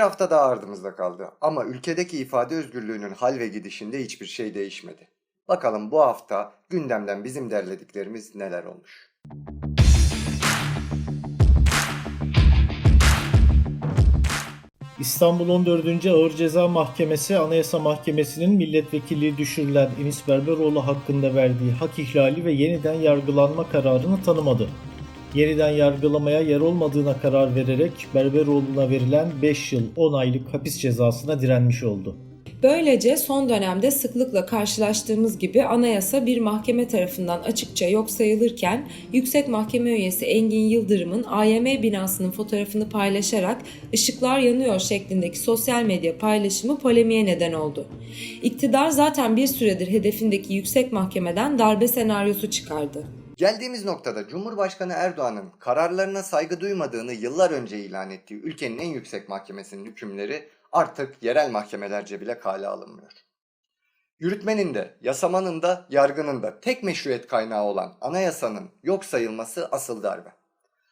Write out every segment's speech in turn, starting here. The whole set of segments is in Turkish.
hafta daha ardımızda kaldı ama ülkedeki ifade özgürlüğünün hal ve gidişinde hiçbir şey değişmedi. Bakalım bu hafta gündemden bizim derlediklerimiz neler olmuş. İstanbul 14. Ağır Ceza Mahkemesi Anayasa Mahkemesi'nin milletvekilliği düşürülen Enis Berberoğlu hakkında verdiği hak ihlali ve yeniden yargılanma kararını tanımadı. Yeniden yargılamaya yer olmadığına karar vererek Berberoğlu'na verilen 5 yıl 10 aylık hapis cezasına direnmiş oldu. Böylece son dönemde sıklıkla karşılaştığımız gibi anayasa bir mahkeme tarafından açıkça yok sayılırken Yüksek Mahkeme üyesi Engin Yıldırım'ın AYM binasının fotoğrafını paylaşarak ışıklar yanıyor şeklindeki sosyal medya paylaşımı polemiğe neden oldu. İktidar zaten bir süredir hedefindeki Yüksek Mahkemeden darbe senaryosu çıkardı. Geldiğimiz noktada Cumhurbaşkanı Erdoğan'ın kararlarına saygı duymadığını yıllar önce ilan ettiği ülkenin en yüksek mahkemesinin hükümleri artık yerel mahkemelerce bile kale alınmıyor. Yürütmenin de, yasamanın da, yargının da tek meşruiyet kaynağı olan anayasanın yok sayılması asıl darbe.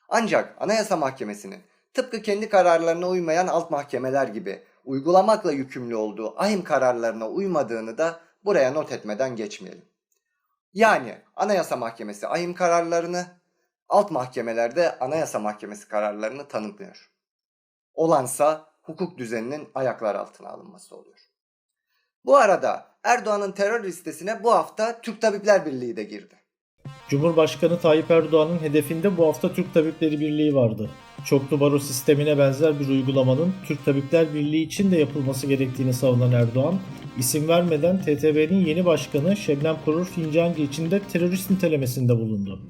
Ancak Anayasa Mahkemesi'nin tıpkı kendi kararlarına uymayan alt mahkemeler gibi uygulamakla yükümlü olduğu ahim kararlarına uymadığını da buraya not etmeden geçmeyelim. Yani Anayasa Mahkemesi ahim kararlarını, alt mahkemelerde Anayasa Mahkemesi kararlarını tanımlıyor. Olansa hukuk düzeninin ayaklar altına alınması oluyor. Bu arada Erdoğan'ın terör listesine bu hafta Türk Tabipler Birliği de girdi. Cumhurbaşkanı Tayyip Erdoğan'ın hedefinde bu hafta Türk Tabipleri Birliği vardı. Çoklu baro sistemine benzer bir uygulamanın Türk Tabipler Birliği için de yapılması gerektiğini savunan Erdoğan, isim vermeden TTB'nin yeni başkanı Şebnem Korur Fincancı için de terörist nitelemesinde bulundu.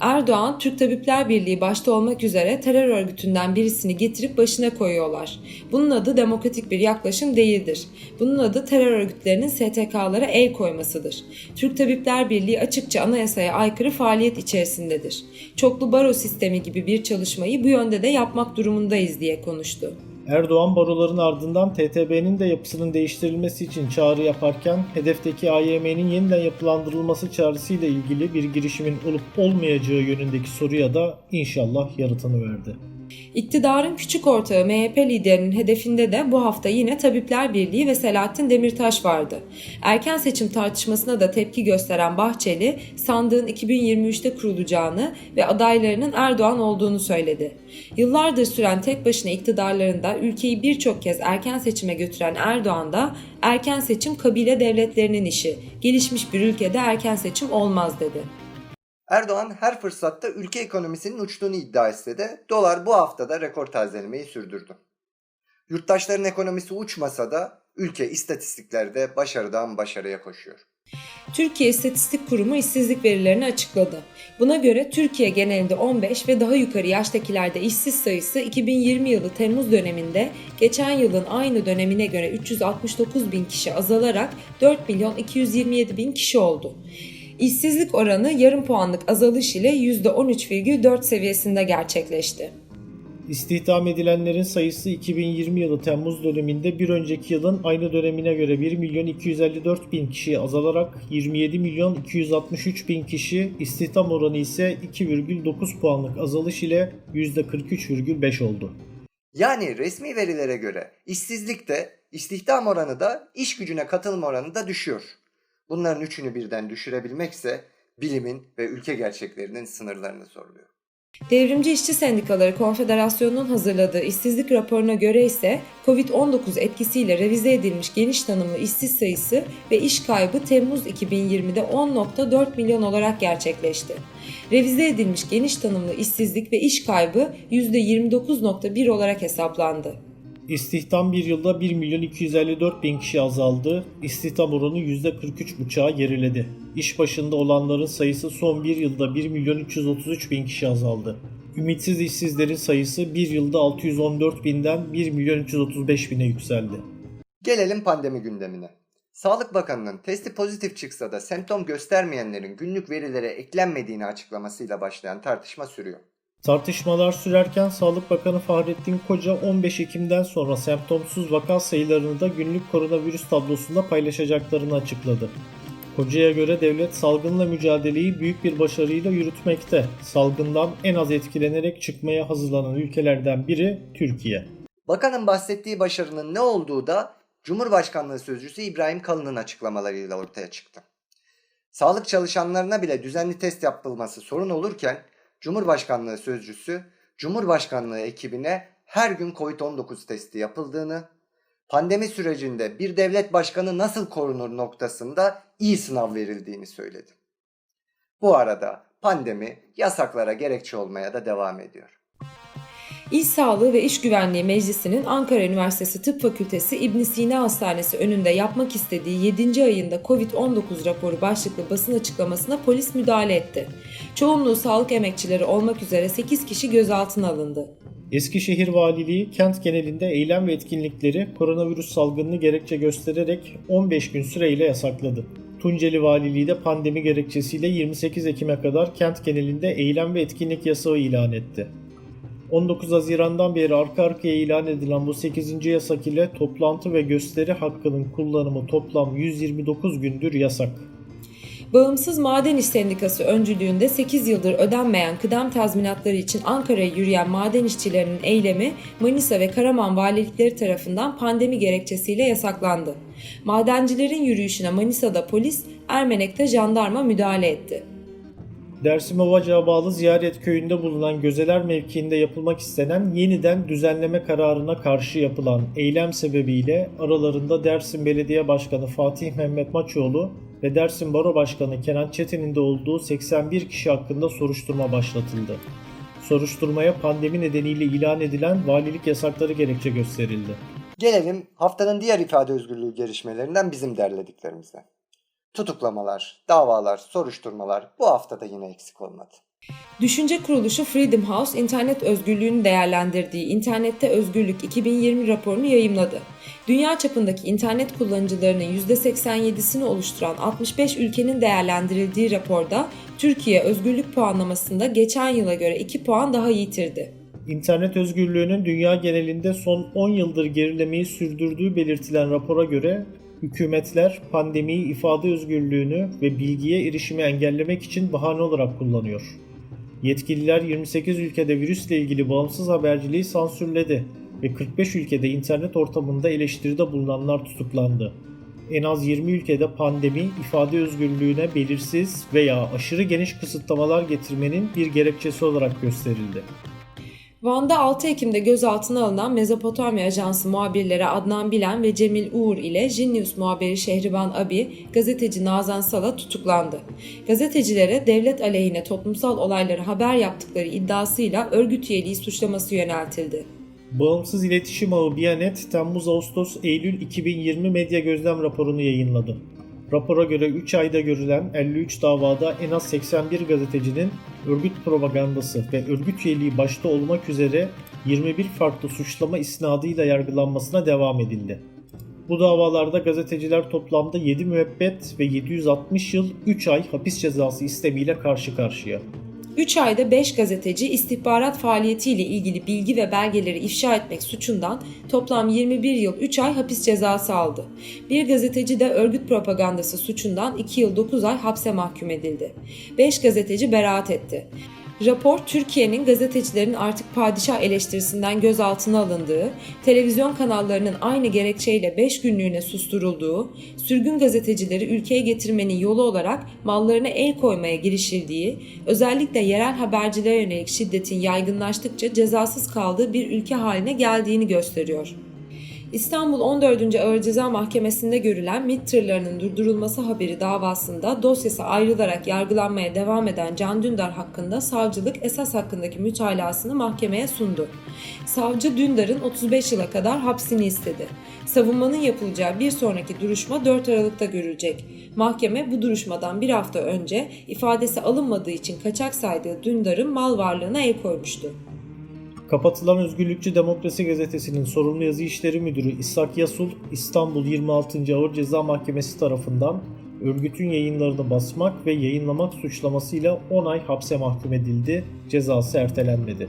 Erdoğan, Türk Tabipler Birliği başta olmak üzere terör örgütünden birisini getirip başına koyuyorlar. Bunun adı demokratik bir yaklaşım değildir. Bunun adı terör örgütlerinin STK'lara el koymasıdır. Türk Tabipler Birliği açıkça anayasaya aykırı faaliyet içerisindedir. Çoklu baro sistemi gibi bir çalışmayı bu yönde de yapmak durumundayız diye konuştu. Erdoğan baroların ardından TTB'nin de yapısının değiştirilmesi için çağrı yaparken hedefteki AYM'nin yeniden yapılandırılması çağrısıyla ilgili bir girişimin olup olmayacağı yönündeki soruya da inşallah yanıtını verdi. İktidarın küçük ortağı MHP liderinin hedefinde de bu hafta yine Tabipler Birliği ve Selahattin Demirtaş vardı. Erken seçim tartışmasına da tepki gösteren Bahçeli, sandığın 2023'te kurulacağını ve adaylarının Erdoğan olduğunu söyledi. Yıllardır süren tek başına iktidarlarında ülkeyi birçok kez erken seçime götüren Erdoğan da erken seçim kabile devletlerinin işi, gelişmiş bir ülkede erken seçim olmaz dedi. Erdoğan her fırsatta ülke ekonomisinin uçtuğunu iddia etse de dolar bu haftada rekor tazelemeyi sürdürdü. Yurttaşların ekonomisi uçmasa da ülke istatistiklerde başarıdan başarıya koşuyor. Türkiye İstatistik Kurumu işsizlik verilerini açıkladı. Buna göre Türkiye genelinde 15 ve daha yukarı yaştakilerde işsiz sayısı 2020 yılı Temmuz döneminde geçen yılın aynı dönemine göre 369 bin kişi azalarak 4 milyon 227 bin kişi oldu. İşsizlik oranı yarım puanlık azalış ile %13,4 seviyesinde gerçekleşti. İstihdam edilenlerin sayısı 2020 yılı Temmuz döneminde bir önceki yılın aynı dönemine göre 1 milyon 254 bin kişiye azalarak 27 milyon 263 bin kişi, istihdam oranı ise 2,9 puanlık azalış ile %43,5 oldu. Yani resmi verilere göre işsizlik de, istihdam oranı da, iş gücüne katılma oranı da düşüyor. Bunların üçünü birden düşürebilmekse bilimin ve ülke gerçeklerinin sınırlarını zorluyor. Devrimci İşçi Sendikaları Konfederasyonu'nun hazırladığı işsizlik raporuna göre ise Covid-19 etkisiyle revize edilmiş geniş tanımlı işsiz sayısı ve iş kaybı Temmuz 2020'de 10.4 milyon olarak gerçekleşti. Revize edilmiş geniş tanımlı işsizlik ve iş kaybı %29.1 olarak hesaplandı. İstihdam bir yılda 1 milyon 254 bin kişi azaldı. İstihdam oranı %43,5'a geriledi. İş başında olanların sayısı son bir yılda 1 milyon 333 bin kişi azaldı. Ümitsiz işsizlerin sayısı bir yılda 614 binden 1 milyon 335 bine yükseldi. Gelelim pandemi gündemine. Sağlık Bakanı'nın testi pozitif çıksa da semptom göstermeyenlerin günlük verilere eklenmediğini açıklamasıyla başlayan tartışma sürüyor. Tartışmalar sürerken Sağlık Bakanı Fahrettin Koca 15 Ekim'den sonra semptomsuz vaka sayılarını da günlük koronavirüs tablosunda paylaşacaklarını açıkladı. Koca'ya göre devlet salgınla mücadeleyi büyük bir başarıyla yürütmekte. Salgından en az etkilenerek çıkmaya hazırlanan ülkelerden biri Türkiye. Bakanın bahsettiği başarının ne olduğu da Cumhurbaşkanlığı Sözcüsü İbrahim Kalın'ın açıklamalarıyla ortaya çıktı. Sağlık çalışanlarına bile düzenli test yapılması sorun olurken Cumhurbaşkanlığı Sözcüsü Cumhurbaşkanlığı ekibine her gün COVID-19 testi yapıldığını, pandemi sürecinde bir devlet başkanı nasıl korunur noktasında iyi sınav verildiğini söyledi. Bu arada pandemi yasaklara gerekçe olmaya da devam ediyor. İş Sağlığı ve İş Güvenliği Meclisi'nin Ankara Üniversitesi Tıp Fakültesi İbn Sina Hastanesi önünde yapmak istediği 7. ayında COVID-19 raporu başlıklı basın açıklamasına polis müdahale etti. Çoğunluğu sağlık emekçileri olmak üzere 8 kişi gözaltına alındı. Eskişehir Valiliği kent genelinde eylem ve etkinlikleri koronavirüs salgınını gerekçe göstererek 15 gün süreyle yasakladı. Tunceli Valiliği de pandemi gerekçesiyle 28 Ekim'e kadar kent genelinde eylem ve etkinlik yasağı ilan etti. 19 Haziran'dan beri arka arkaya ilan edilen bu 8. yasak ile toplantı ve gösteri hakkının kullanımı toplam 129 gündür yasak. Bağımsız Maden İş Sendikası öncülüğünde 8 yıldır ödenmeyen kıdem tazminatları için Ankara'ya yürüyen maden işçilerinin eylemi Manisa ve Karaman valilikleri tarafından pandemi gerekçesiyle yasaklandı. Madencilerin yürüyüşüne Manisa'da polis, Ermenek'te jandarma müdahale etti. Dersim Ovacık'a bağlı Ziyaret Köyü'nde bulunan Gözeler mevkiinde yapılmak istenen yeniden düzenleme kararına karşı yapılan eylem sebebiyle aralarında Dersim Belediye Başkanı Fatih Mehmet Maçoğlu ve Dersim Baro Başkanı Kenan Çetin'in de olduğu 81 kişi hakkında soruşturma başlatıldı. Soruşturmaya pandemi nedeniyle ilan edilen valilik yasakları gerekçe gösterildi. Gelelim haftanın diğer ifade özgürlüğü gelişmelerinden bizim derlediklerimize. Tutuklamalar, davalar, soruşturmalar bu haftada yine eksik olmadı. Düşünce kuruluşu Freedom House, internet özgürlüğünü değerlendirdiği İnternette Özgürlük 2020 raporunu yayımladı. Dünya çapındaki internet kullanıcılarının %87'sini oluşturan 65 ülkenin değerlendirildiği raporda Türkiye özgürlük puanlamasında geçen yıla göre 2 puan daha yitirdi. İnternet özgürlüğünün dünya genelinde son 10 yıldır gerilemeyi sürdürdüğü belirtilen rapora göre hükümetler pandemiyi ifade özgürlüğünü ve bilgiye erişimi engellemek için bahane olarak kullanıyor. Yetkililer 28 ülkede virüsle ilgili bağımsız haberciliği sansürledi ve 45 ülkede internet ortamında eleştiride bulunanlar tutuklandı. En az 20 ülkede pandemi ifade özgürlüğüne belirsiz veya aşırı geniş kısıtlamalar getirmenin bir gerekçesi olarak gösterildi. Van'da 6 Ekim'de gözaltına alınan Mezopotamya Ajansı muhabirleri Adnan Bilen ve Cemil Uğur ile Jinnews muhabiri Şehriban Abi, gazeteci Nazan Sala tutuklandı. Gazetecilere devlet aleyhine toplumsal olayları haber yaptıkları iddiasıyla örgüt üyeliği suçlaması yöneltildi. Bağımsız İletişim Ağı Biyanet, Temmuz-Ağustos-Eylül 2020 medya gözlem raporunu yayınladı. Rapora göre 3 ayda görülen 53 davada en az 81 gazetecinin örgüt propagandası ve örgüt üyeliği başta olmak üzere 21 farklı suçlama isnadıyla yargılanmasına devam edildi. Bu davalarda gazeteciler toplamda 7 müebbet ve 760 yıl 3 ay hapis cezası istemiyle karşı karşıya. 3 ayda 5 gazeteci istihbarat faaliyetiyle ilgili bilgi ve belgeleri ifşa etmek suçundan toplam 21 yıl 3 ay hapis cezası aldı. Bir gazeteci de örgüt propagandası suçundan 2 yıl 9 ay hapse mahkum edildi. 5 gazeteci beraat etti. Rapor Türkiye'nin gazetecilerin artık padişah eleştirisinden gözaltına alındığı, televizyon kanallarının aynı gerekçeyle 5 günlüğüne susturulduğu, sürgün gazetecileri ülkeye getirmenin yolu olarak mallarına el koymaya girişildiği, özellikle yerel habercilere yönelik şiddetin yaygınlaştıkça cezasız kaldığı bir ülke haline geldiğini gösteriyor. İstanbul 14. Ağır Ceza Mahkemesi'nde görülen MİT tırlarının durdurulması haberi davasında dosyası ayrılarak yargılanmaya devam eden Can Dündar hakkında savcılık esas hakkındaki mütalasını mahkemeye sundu. Savcı Dündar'ın 35 yıla kadar hapsini istedi. Savunmanın yapılacağı bir sonraki duruşma 4 Aralık'ta görülecek. Mahkeme bu duruşmadan bir hafta önce ifadesi alınmadığı için kaçak saydığı Dündar'ın mal varlığına el koymuştu. Kapatılan Özgürlükçü Demokrasi Gazetesi'nin sorumlu yazı işleri müdürü İshak Yasul, İstanbul 26. Ağır Ceza Mahkemesi tarafından örgütün yayınlarını basmak ve yayınlamak suçlamasıyla 10 ay hapse mahkum edildi, cezası ertelenmedi.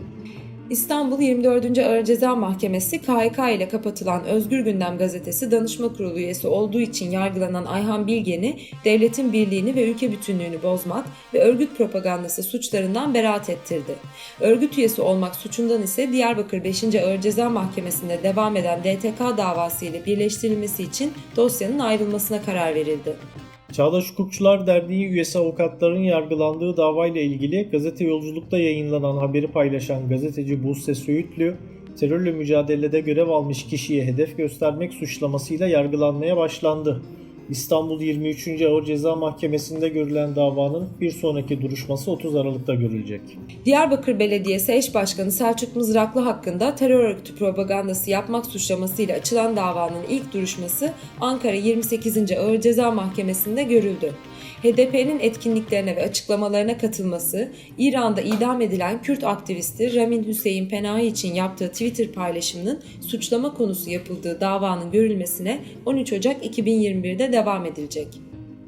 İstanbul 24. Ağır Ceza Mahkemesi KHK ile kapatılan Özgür Gündem gazetesi danışma kurulu üyesi olduğu için yargılanan Ayhan Bilgen'i devletin birliğini ve ülke bütünlüğünü bozmak ve örgüt propagandası suçlarından beraat ettirdi. Örgüt üyesi olmak suçundan ise Diyarbakır 5. Ağır Ceza Mahkemesi'nde devam eden DTK davası ile birleştirilmesi için dosyanın ayrılmasına karar verildi. Çağdaş Hukukçular Derneği üyesi avukatların yargılandığı davayla ilgili gazete yolculukta yayınlanan haberi paylaşan gazeteci Buse Söğütlü, terörle mücadelede görev almış kişiye hedef göstermek suçlamasıyla yargılanmaya başlandı. İstanbul 23. Ağır Ceza Mahkemesi'nde görülen davanın bir sonraki duruşması 30 Aralık'ta görülecek. Diyarbakır Belediyesi eş başkanı Selçuk Mızraklı hakkında terör örgütü propagandası yapmak suçlamasıyla açılan davanın ilk duruşması Ankara 28. Ağır Ceza Mahkemesi'nde görüldü. HDP'nin etkinliklerine ve açıklamalarına katılması, İran'da idam edilen Kürt aktivisti Ramin Hüseyin Penahi için yaptığı Twitter paylaşımının suçlama konusu yapıldığı davanın görülmesine 13 Ocak 2021'de devam edilecek.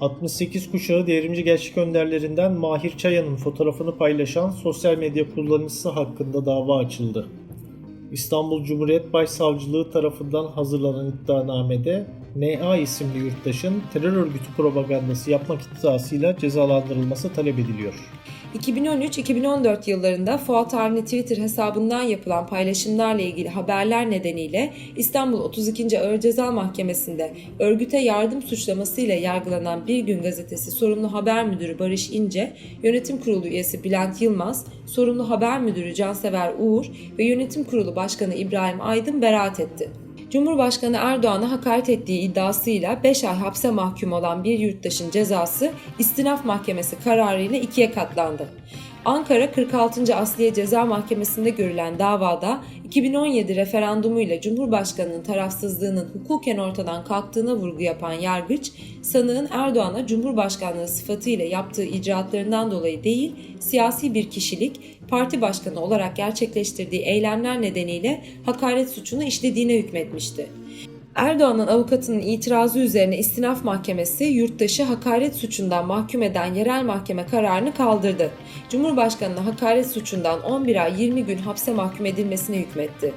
68 kuşağı devrimci gençlik önderlerinden Mahir Çayan'ın fotoğrafını paylaşan sosyal medya kullanıcısı hakkında dava açıldı. İstanbul Cumhuriyet Başsavcılığı tarafından hazırlanan iddianamede NA isimli yurttaşın terör örgütü propagandası yapmak iddiasıyla cezalandırılması talep ediliyor. 2013-2014 yıllarında Fuat Avni Twitter hesabından yapılan paylaşımlarla ilgili haberler nedeniyle İstanbul 32. Ağır Ceza Mahkemesi'nde örgüte yardım suçlamasıyla yargılanan Bir Gün Gazetesi sorumlu haber müdürü Barış İnce, yönetim kurulu üyesi Bülent Yılmaz, sorumlu haber müdürü Cansever Uğur ve yönetim kurulu başkanı İbrahim Aydın beraat etti. Cumhurbaşkanı Erdoğan'a hakaret ettiği iddiasıyla 5 ay hapse mahkum olan bir yurttaşın cezası istinaf mahkemesi kararıyla ikiye katlandı. Ankara 46. Asliye Ceza Mahkemesi'nde görülen davada 2017 referandumuyla Cumhurbaşkanı'nın tarafsızlığının hukuken ortadan kalktığına vurgu yapan yargıç, sanığın Erdoğan'a Cumhurbaşkanlığı sıfatıyla yaptığı icraatlarından dolayı değil, siyasi bir kişilik, parti başkanı olarak gerçekleştirdiği eylemler nedeniyle hakaret suçunu işlediğine hükmetmişti. Erdoğan'ın avukatının itirazı üzerine istinaf mahkemesi yurttaşı hakaret suçundan mahkum eden yerel mahkeme kararını kaldırdı. Cumhurbaşkanına hakaret suçundan 11 ay 20 gün hapse mahkum edilmesine hükmetti.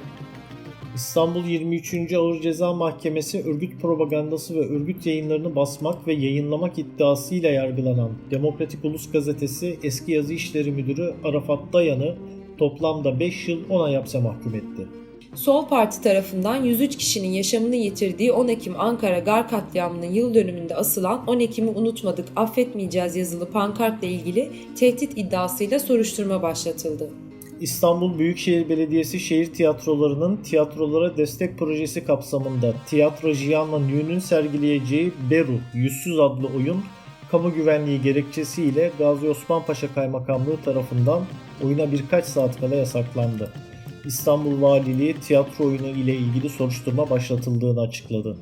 İstanbul 23. Ağır Ceza Mahkemesi örgüt propagandası ve örgüt yayınlarını basmak ve yayınlamak iddiasıyla yargılanan Demokratik Ulus Gazetesi eski yazı işleri müdürü Arafat Dayan'ı toplamda 5 yıl 10 ay hapse mahkum etti. Sol Parti tarafından 103 kişinin yaşamını yitirdiği 10 Ekim Ankara Gar katliamının yıl dönümünde asılan 10 Ekim'i unutmadık affetmeyeceğiz yazılı pankartla ilgili tehdit iddiasıyla soruşturma başlatıldı. İstanbul Büyükşehir Belediyesi şehir tiyatrolarının tiyatrolara destek projesi kapsamında Tiyatro Jiyan'la Nü'nün sergileyeceği Beru Yüzsüz adlı oyun kamu güvenliği gerekçesiyle Gazi Osman Paşa Kaymakamlığı tarafından oyuna birkaç saat kala yasaklandı. İstanbul Valiliği tiyatro oyunu ile ilgili soruşturma başlatıldığını açıkladı.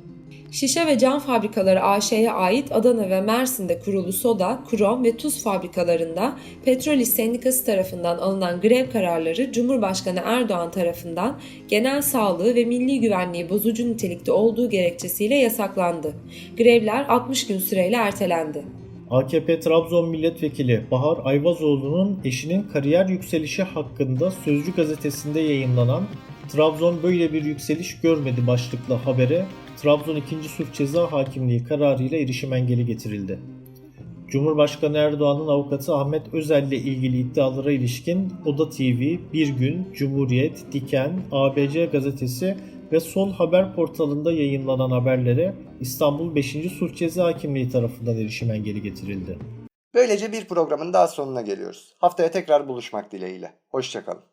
Şişe ve cam fabrikaları AŞ'ye ait Adana ve Mersin'de kurulu soda, krom ve tuz fabrikalarında Petrol İş Sendikası tarafından alınan grev kararları Cumhurbaşkanı Erdoğan tarafından genel sağlığı ve milli güvenliği bozucu nitelikte olduğu gerekçesiyle yasaklandı. Grevler 60 gün süreyle ertelendi. AKP Trabzon Milletvekili Bahar Ayvazoğlu'nun eşinin kariyer yükselişi hakkında Sözcü gazetesinde yayınlanan Trabzon böyle bir yükseliş görmedi başlıklı habere Trabzon 2. Sulh Ceza Hakimliği kararıyla erişim engeli getirildi. Cumhurbaşkanı Erdoğan'ın avukatı Ahmet Özel ile ilgili iddialara ilişkin Oda TV, Bir Gün, Cumhuriyet, Diken, ABC gazetesi ve Sol Haber portalında yayınlanan haberlere İstanbul 5. Sulh Ceza Hakimliği tarafından erişim engeli getirildi. Böylece bir programın daha sonuna geliyoruz. Haftaya tekrar buluşmak dileğiyle. Hoşçakalın.